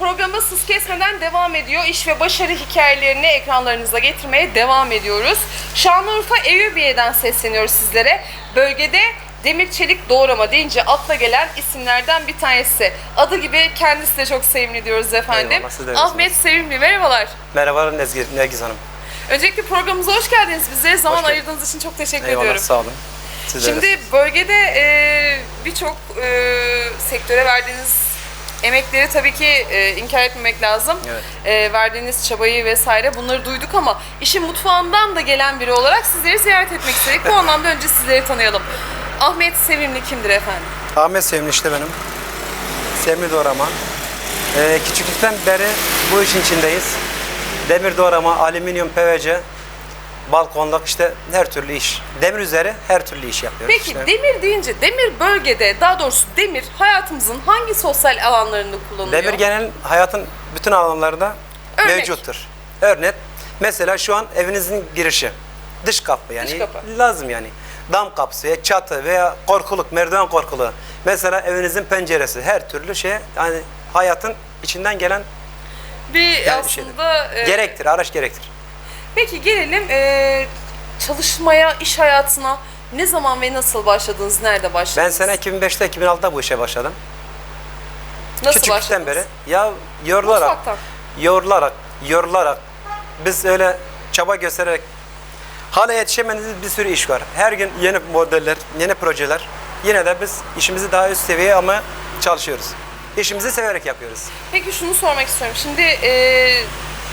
Yolculuğumuz hız kesmeden devam ediyor. İş ve başarı hikayelerini ekranlarınıza getirmeye devam ediyoruz. Şanlıurfa Eyüpiye'den sesleniyoruz sizlere. Bölgede demir çelik doğrama deyince akla gelen isimlerden bir tanesi. Adı gibi kendisi de çok sevimli diyoruz efendim. Eyvallah. Ahmet Sevimli merhabalar. Merhabalar Nezgi, Nergiz Hanım. Öncelikle programımıza hoş geldiniz. Bize zaman ayırdığınız için çok teşekkür Eyvallah ediyorum. sağ olun. Siz Şimdi öylesiniz. bölgede e, birçok e, sektöre verdiğiniz emekleri tabii ki e, inkar etmemek lazım. Evet. E, verdiğiniz çabayı vesaire bunları duyduk ama işin mutfağından da gelen biri olarak sizleri ziyaret etmek istedik. Bu anlamda önce sizleri tanıyalım. Ahmet Sevimli kimdir efendim? Ahmet Sevimli işte benim. Sevimli doğrama. Ee, küçüklükten beri bu işin içindeyiz. Demir doğrama, alüminyum, PVC, balkonluk işte her türlü iş. Demir üzeri her türlü iş yapıyoruz. Peki işte. demir deyince demir bölgede daha doğrusu demir hayatımızın hangi sosyal alanlarında kullanılıyor? Demir genel hayatın bütün alanlarında Örnek. mevcuttur. Örnek mesela şu an evinizin girişi. Dış kapı yani Dış kapı. lazım yani. Dam kapısı, çatı veya korkuluk, merdiven korkuluğu. Mesela evinizin penceresi her türlü şey yani hayatın içinden gelen bir yani bir şeydir. aslında e, Gerektir, araç gerektir. Peki gelelim eee, çalışmaya, iş hayatına ne zaman ve nasıl başladınız, nerede Ben başladınız? sene 2005'te 2006'da bu işe başladım. nasıl Küçüklükten başladınız? beri ya yorularak, Mutfaktan. yorularak, yorularak biz öyle çaba göstererek hala yetişemediğimiz bir sürü iş var. Her gün yeni modeller, yeni projeler. Yine de biz işimizi daha üst seviyeye ama çalışıyoruz. İşimizi severek yapıyoruz. Peki şunu sormak istiyorum. Şimdi eee,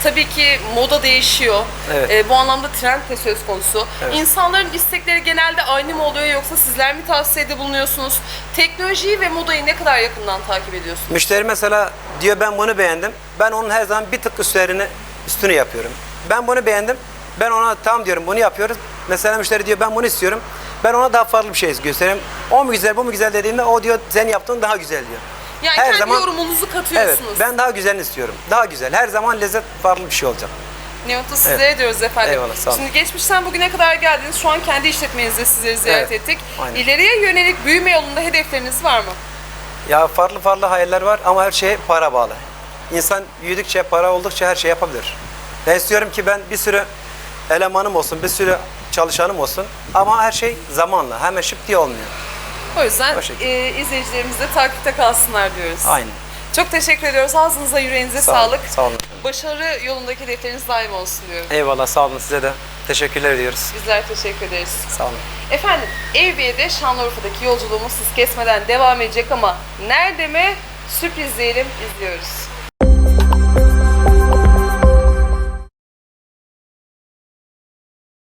tabii ki moda değişiyor. Evet. Eee, bu anlamda trend de söz konusu. Evet. İnsanların istekleri genelde aynı mı oluyor yoksa sizler mi tavsiyede bulunuyorsunuz? Teknolojiyi ve modayı ne kadar yakından takip ediyorsunuz? Müşteri mesela diyor ben bunu beğendim. Ben onun her zaman bir tık üstlerini üstünü yapıyorum. Ben bunu beğendim. Ben ona tamam diyorum bunu yapıyoruz. Mesela müşteri diyor ben bunu istiyorum. Ben ona daha farklı bir şey göstereyim. O mu güzel bu mu güzel dediğinde o diyor sen yaptığın daha güzel diyor. Yani Her kendi zaman- yorumunuzu Evet katıyorsunuz. ben daha güzelini istiyorum. Daha güzel. Her zaman lezzet farklı bir şey olacak. Ne mutlu sizlere diyoruz efendim. Eyvallah, sağ olun. Şimdi geçmişten bugüne kadar geldiniz. Şu an kendi işletmenizde sizleri ziyaret Evet, ettik. aynen. İleriye yönelik büyüme yolunda hedefleriniz var mı? Ya farklı farklı hayaller var ama her şey para bağlı. İnsan büyüdükçe, para oldukça her şey yapabilir. Ben istiyorum ki ben bir sürü elemanım olsun, bir sürü çalışanım olsun ama her şey zamanla, hemen şıp diye olmuyor. O yüzden O şekilde. e, izleyicilerimiz de takipte kalsınlar diyoruz. Aynen. Çok teşekkür ediyoruz. Ağzınıza yüreğinize Sağ olun, sağlık. sağ olun. Başarı yolundaki hedefleriniz daim olsun diyorum. Eyvallah, sağ olun size de. Teşekkürler ediyoruz. Bizler teşekkür ederiz. Sağ olun. Efendim, Eyüpiye'de Şanlıurfa'daki yolculuğumuz siz kesmeden devam edecek ama nerede mi? Sürpriz diyelim, izliyoruz.